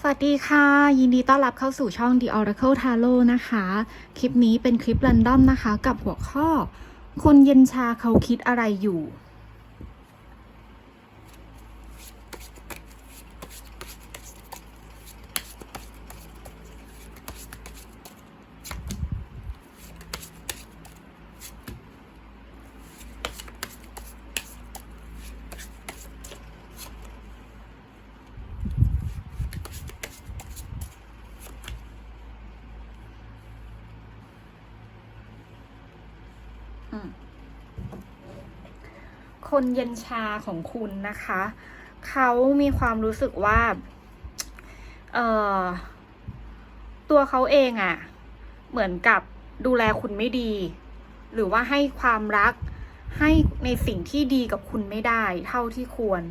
สวัสดีค่ะ ยินดีต้อนรับเข้าสู่ช่อง The Oracle Tarot นะคะ คลิปนี้เป็นคลิปรันดอมนะคะ กับหัวข้อ คนเย็นชาเขาคิดอะไรอยู่ คนเย็นชาของคุณนะคะ เขามีความรู้สึกว่า เออตัวเขาเองอะ่ะ เหมือนกับดูแลคุณไม่ดี หรือว่าให้ความรักให้ในสิ่งที่ดีกับคุณไม่ได้ เท่าที่ควร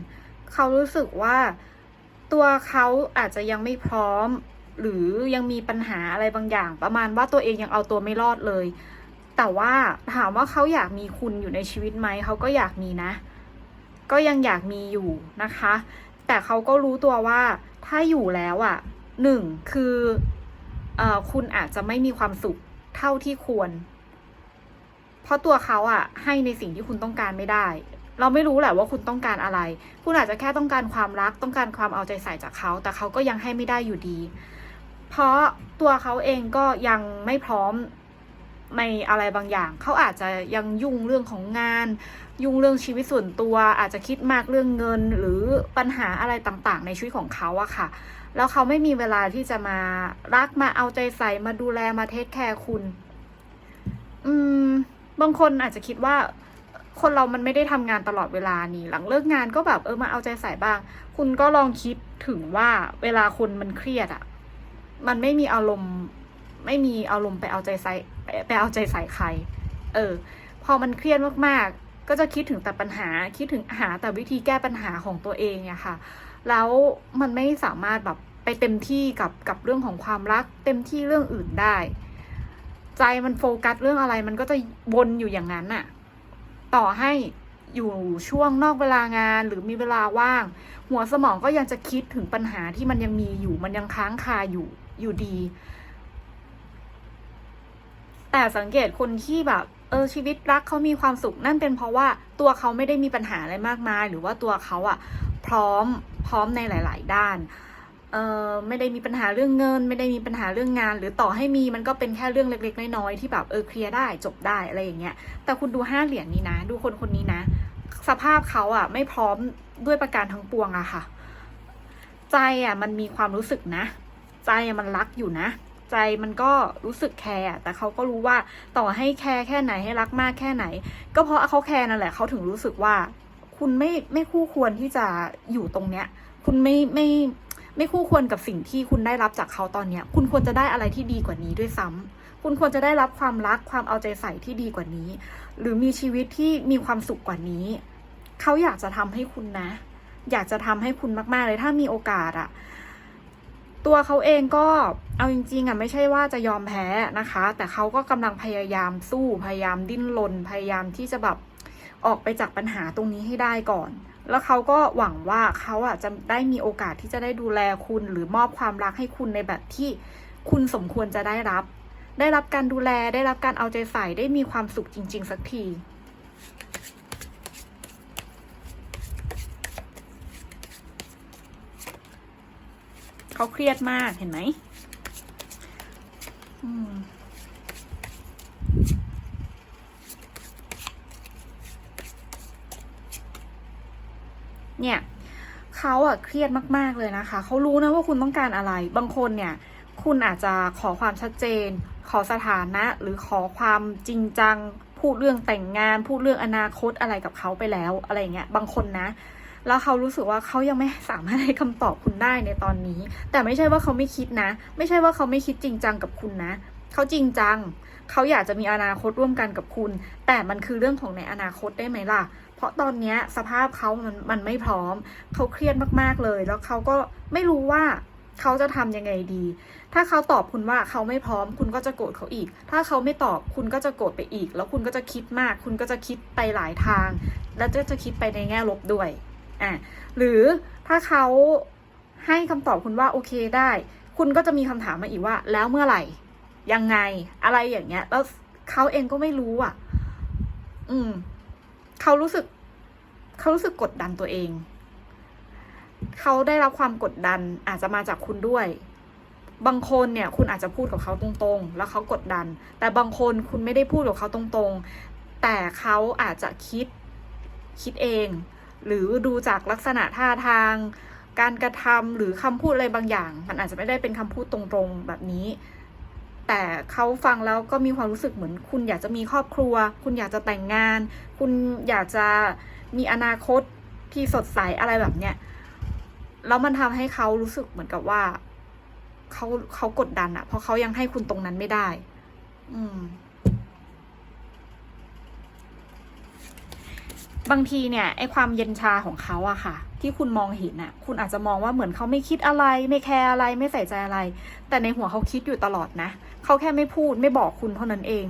เขารู้สึกว่าตัวเขาอาจจะยังไม่พร้อม หรือยังมีปัญหาอะไรบางอย่าง ประมาณว่าตัวเองยังเอาตัวไม่รอดเลย แต่ว่าถามว่าเขาอยากมีคุณอยู่ในชีวิตไหมเขาก็อยากมีนะ ก็ยังอยากมีอยู่นะคะ แต่เขาก็รู้ตัวว่าถ้าอยู่แล้วอะ่ะหนึ่งคืออคุณอาจจะไม่มีความสุขเท่าที่ควร เพราะตัวเขาอะ่ะ ให้ในสิ่งที่คุณต้องการไม่ได้ เราไม่รู้แหละว่าคุณต้องการอะไร คุณอาจจะแค่ต้องการความรักต้องการความเอาใจใส่จากเขา แต่เขาก็ยังให้ไม่ได้อยู่ดี เพราะตัวเขาเองก็ยังไม่พร้อม ในอะไรบางอย่าง เขาอาจจะยังยุ่งเรื่องของงาน ยุ่งเรื่องชีวิตส่วนตัว อาจจะคิดมากเรื่องเงินหรือปัญหาอะไรต่างๆ ในชีวิตของเขาอะค่ะ แล้วเขาไม่มีเวลาที่จะมารักมาเอาใจใส่มาดูแลมาเทคแคร์คุณ อืม บางคนอาจจะคิดว่าคนเรามันไม่ได้ทำงานตลอดเวลานี่ หลังเลิกงานก็แบบเออมาเอาใจใส่บ้าง คุณก็ลองคิดถึงว่าเวลาคนมันเครียดอะมันไม่มีอารมณ์ ไม่มีอารมณ์ไปเอาใจใส่ไปเอาใจใส่ใคร เออ พอมันเครียดมากๆ ก็จะคิดถึงแต่ปัญหา คิดถึงหาแต่วิธีแก้ปัญหาของตัวเองอะค่ะ แล้วมันไม่สามารถแบบไปเต็มที่กับกับเรื่องของความรัก เต็มที่เรื่องอื่นได้ ใจมันโฟกัสเรื่องอะไร มันก็จะวนอยู่อย่างนั้นน่ะ ต่อให้อยู่ช่วงนอกเวลางานหรือมีเวลาว่าง หัวสมองก็ยังจะคิดถึงปัญหาที่มันยังมีอยู่ มันยังค้างคาอยู่อยู่ดี แต่สังเกตคนที่แบบ เออชีวิตรักเขามีความสุขนั่นเป็นเพราะว่าตัวเขาไม่ได้มีปัญหาอะไรมากมาย หรือว่าตัวเขาอะพร้อมพร้อมในหลาย ๆ ด้านเออไม่ได้มีปัญหาเรื่องเงิน ไม่ได้มีปัญหาเรื่องงาน หรือต่อให้มีมันก็เป็นแค่เรื่องเล็ก ๆ น้อยๆที่แบบเออเคลียร์ได้จบได้อะไรอย่างเงี้ยแต่คุณดูห้าเหรียญนี้นะ ดูคนคนนี้นะ สภาพเขาอะไม่พร้อมด้วยประการทั้งปวงอะค่ะ ใจอะมันมีความรู้สึกนะ ใจอะมันรักอยู่นะ ใจมันก็รู้สึกแคร์แต่เขาก็รู้ว่าต่อให้แคร์แค่ไหนให้รักมากแค่ไหน ก็เพราะเขาแคร์นั่นแหละเขาถึงรู้สึกว่า คุณไม่ไม่คู่ควรที่จะอยู่ตรงเนี้ย คุณไม่ไม่ไม่คู่ควรกับสิ่งที่คุณได้รับจากเขาตอนเนี้ย คุณควรจะได้อะไรที่ดีกว่านี้ด้วยซ้ำคุณควรจะได้รับความรักความเอาใจใส่ที่ดีกว่านี้ หรือมีชีวิตที่มีความสุขกว่านี้ เขาอยากจะทำให้คุณนะ อยากจะทำให้คุณมาก ๆ เลยถ้ามีโอกาสอะ ตัวเขาเองก็เอาจริงๆอะไม่ใช่ว่าจะยอมแพ้นะคะ แต่เขาก็กำลังพยายามสู้พยายามดิ้นรนพยายามที่จะแบบออกไปจากปัญหาตรงนี้ให้ได้ก่อน แล้วเขาก็หวังว่าเขาอะจะได้มีโอกาสที่จะได้ดูแลคุณ หรือมอบความรักให้คุณในแบบที่คุณสมควรจะได้รับ ได้รับการดูแลได้รับการเอาใจใส่ได้มีความสุขจริง ๆ สักที เขาเครียดมากเห็นไหมเนี่ยเขาอะเครียดมาก ๆ เลยนะคะ เขารู้นะว่าคุณต้องการอะไร บางคนเนี่ย คุณอาจจะขอความชัดเจน ขอสถานะ หรือขอความจริงจัง พูดเรื่องแต่งงาน พูดเรื่องอนาคตอะไรกับเขาไปแล้ว อะไรเงี้ย บางคนนะ แล้วเขารู้สึกว่าเขายังไม่สามารถให้คำตอบคุณได้ในตอนนี้ แต่ไม่ใช่ว่าเขาไม่คิดนะ ไม่ใช่ว่าเขาไม่คิดจริงจังกับคุณนะ เขาจริงจัง เขาอยากจะมีอนาคตร่วมกันกับคุณ แต่มันคือเรื่องของในอนาคตได้ไหมล่ะ เพราะตอนนี้สภาพเขามันมันไม่พร้อม เขาเครียดมากๆเลย แล้วเขาก็ไม่รู้ว่าเขาจะทำยังไงดี ถ้าเขาตอบคุณว่าเขาไม่พร้อม คุณก็จะโกรธเขาอีก ถ้าเขาไม่ตอบคุณก็จะโกรธไปอีก แล้วคุณก็จะคิดมาก คุณก็จะคิดไปหลายทาง แล้วจะจะคิดไปในแง่ลบด้วย อะหรือถ้าเขาให้คำตอบคุณว่าโอเคได้ คุณก็จะมีคำถามมาอีกว่า แล้วเมื่อไหร่ ยังไงอะไรอย่างเงี้ย แล้วเขาเองก็ไม่รู้อะ อืมเขารู้สึกเขารู้สึกกดดันตัวเอง เขาได้รับความกดดันอาจจะมาจากคุณด้วย บางคนเนี่ย คุณอาจจะพูดกับเขาตรงๆ แล้วเขากดดัน แต่บางคนคุณไม่ได้พูดกับเขาตรงๆ แต่เขาอาจจะคิดคิดเอง หรือดูจากลักษณะท่าทาง การกระทำหรือคำพูดอะไรบางอย่าง มันอาจจะไม่ได้เป็นคำพูดตรงๆแบบนี้ แต่เขาฟังแล้วก็มีความรู้สึกเหมือน คุณอยากจะมีครอบครัว คุณอยากจะแต่งงาน คุณอยากจะมีอนาคตที่สดใสอะไรแบบเนี้ยแล้วมันทำให้เขารู้สึกเหมือนกับว่าเขาเขากดดันอะเพราะเขายังให้คุณตรงนั้นไม่ได้ อืม บางทีเนี่ยไอความเย็นชาของเขาอะค่ะ ที่คุณมองเห็นอะคุณอาจจะมองว่าเหมือนเขาไม่คิดอะไร ไม่แคร์อะไรไม่ใส่ใจอะไร แต่ในหัวเขาคิดอยู่ตลอดนะเขาแค่ไม่พูดไม่บอกคุณเท่านั้นเอง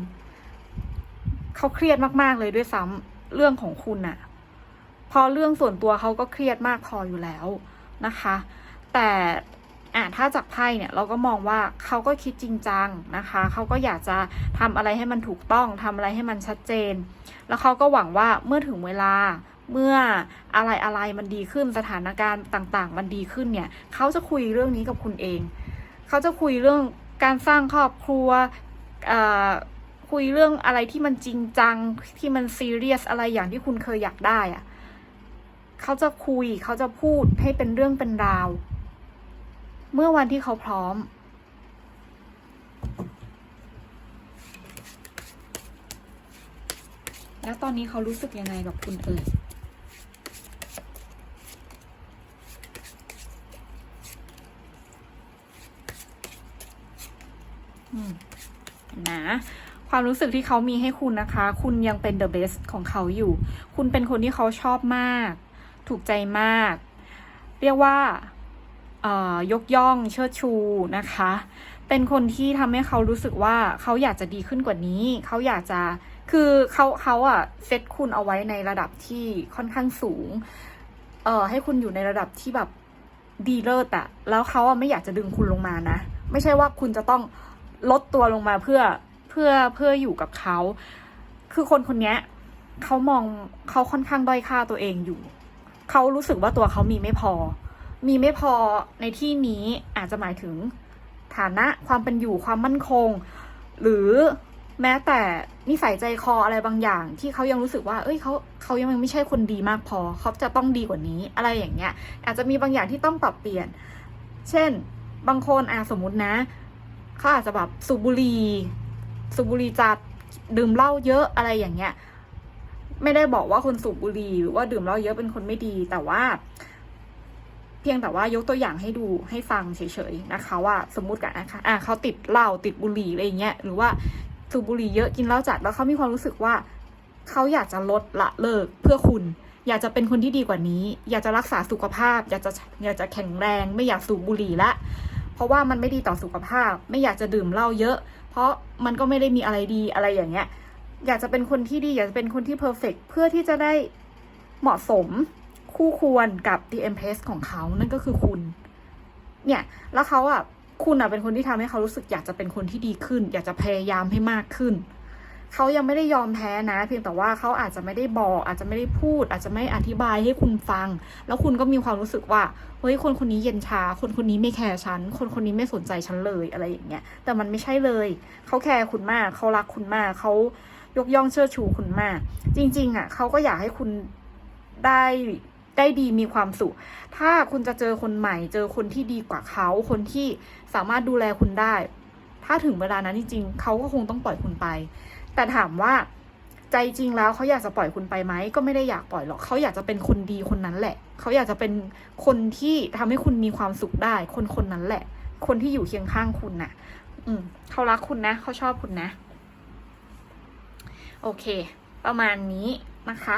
เขาเครียดมากๆเลยด้วยซ้ำเรื่องของคุณอะพอเรื่องส่วนตัวเขาก็เครียดมากพออยู่แล้วนะคะ แต่ อะถ้าจากไพ่เนี่ยเราก็มองว่าเขาก็คิดจริงจังนะคะเขาก็อยากจะทำอะไรให้มันถูกต้องทำอะไรให้มันชัดเจน แล้วเขาก็หวังว่าเมื่อถึงเวลาเมื่ออะไรอะไรมันดีขึ้นสถานการณ์ต่าง ๆ มันดีขึ้นเนี่ยเขาจะคุยเรื่องนี้กับคุณเอง เขาจะคุยเรื่องการสร้างครอบครัวคุยเรื่องอะไรที่มันจริงจังที่มันซีเรียสอะไรอย่างที่คุณเคยอยากได้อะเขาจะคุยเขาจะพูดให้เป็นเรื่องเป็นราว เมื่อวันที่เขาพร้อม แล้วตอนนี้เขารู้สึกยังไงกับคุณเอ่ยนะความรู้สึกที่เขามีให้คุณนะคะ คุณยังเป็น the best ของเขาอยู่ คุณเป็นคนที่เขาชอบมาก ถูกใจมาก เรียกว่า ยกย่องเชิดชูนะคะ เป็นคนที่ทำให้เขารู้สึกว่าเขาอยากจะดีขึ้นกว่านี้ เขาอยากจะคือเขาเขาอะเซตคุณเอาไว้ในระดับที่ค่อนข้างสูง เอ่อให้คุณอยู่ในระดับที่แบบดีเลิศอะแล้วเขาอะไม่อยากจะดึงคุณลงมานะ ไม่ใช่ว่าคุณจะต้องลดตัวลงมาเพื่อเพื่อเพื่ออยู่กับเขา คือคนคนนี้เขามองเขาค่อนข้างด้อยค่าตัวเองอยู่ เขารู้สึกว่าตัวเขามีไม่พอ มีไม่พอในที่นี้อาจจะหมายถึงฐานะความเป็นอยู่ความมั่นคง หรือแม้แต่นิสัยใจคออะไรบางอย่าง ที่เขายังรู้สึกว่า เอ้ยเขาเขายังไม่ใช่คนดีมากพอเขาจะต้องดีกว่านี้ อะไรอย่างเงี้ย อาจจะมีบางอย่างที่ต้องปรับเปลี่ยน เช่น บางคนอะสมมตินะเขาอาจจะแบบสูบบุหรี่สูบบุหรี่จัดดื่มเหล้าเยอะอะไรอย่างเงี้ย ไม่ได้บอกว่าคนสูบบุหรี่หรือว่าดื่มเหล้าเยอะเป็นคนไม่ดีแต่ว่า พียงแต่ว่ายกตัวอย่างให้ดูให้ฟังเฉยๆนะคะว่าสมมุติกันนะคะอะเขาติดเหล้าติดบุหรี่อะไรเงี้ยหรือว่าสูบบุหรี่เยอะกินเหล้าจัดแล้วเขามีความรู้สึกว่าเขาอยากจะลดละเลิกเพื่อคุณ อยากจะเป็นคนที่ดีกว่านี้ อยากจะรักษาสุขภาพ อยากจะอยากจะแข็งแรง ไม่อยากสูบบุหรี่ละเพราะว่ามันไม่ดีต่อสุขภาพ ไม่อยากจะดื่มเหล้าเยอะ เพราะมันก็ไม่ได้มีอะไรดีอะไรอย่างเงี้ย อยากจะเป็นคนที่ดี อยากจะเป็นคนที่เพอร์เฟกเพื่อที่จะได้เหมาะสม คู่ควรกับ The Empress ของเขา นั่นก็คือคุณ เนี่ย แล้วเขาอะ คุณอะเป็นคนที่ทำให้เขารู้สึกอยากจะเป็นคนที่ดีขึ้น อยากจะพยายามให้มากขึ้น เขายังไม่ได้ยอมแพ้นะ เพียงแต่ว่าเขาอาจจะไม่ได้บอก อาจจะไม่ได้พูด อาจจะไม่อธิบายให้คุณฟัง แล้วคุณก็มีความรู้สึกว่า เฮ้ย คนคนนี้เย็นชา คนคนนี้ไม่แคร์ฉัน คนคนนี้ไม่สนใจฉันเลยอะไรอย่างเงี้ย แต่มันไม่ใช่เลย เขาแคร์คุณมาก เขารักคุณมาก เขายกย่องเชิดชูคุณมาก จริง ๆ อะ เขาก็อยากให้คุณได้ ได้ดีมีความสุข ถ้าคุณจะเจอคนใหม่ เจอคนที่ดีกว่าเขา คนที่สามารถดูแลคุณได้ ถ้าถึงเวลานั้นจริงๆเขาก็คงต้องปล่อยคุณไป แต่ถามว่าใจจริงแล้วเขาอยากจะปล่อยคุณไปไหมก็ไม่ได้อยากปล่อยหรอกเขาอยากจะเป็นคนดีคนนั้นแหละ เขาอยากจะเป็นคนที่ทำให้คุณมีความสุขได้ คนคนนั้นแหละ คนที่อยู่เคียงข้างคุณน่ะ อืมเขารักคุณนะเขาชอบคุณนะ โอเค ประมาณนี้นะคะ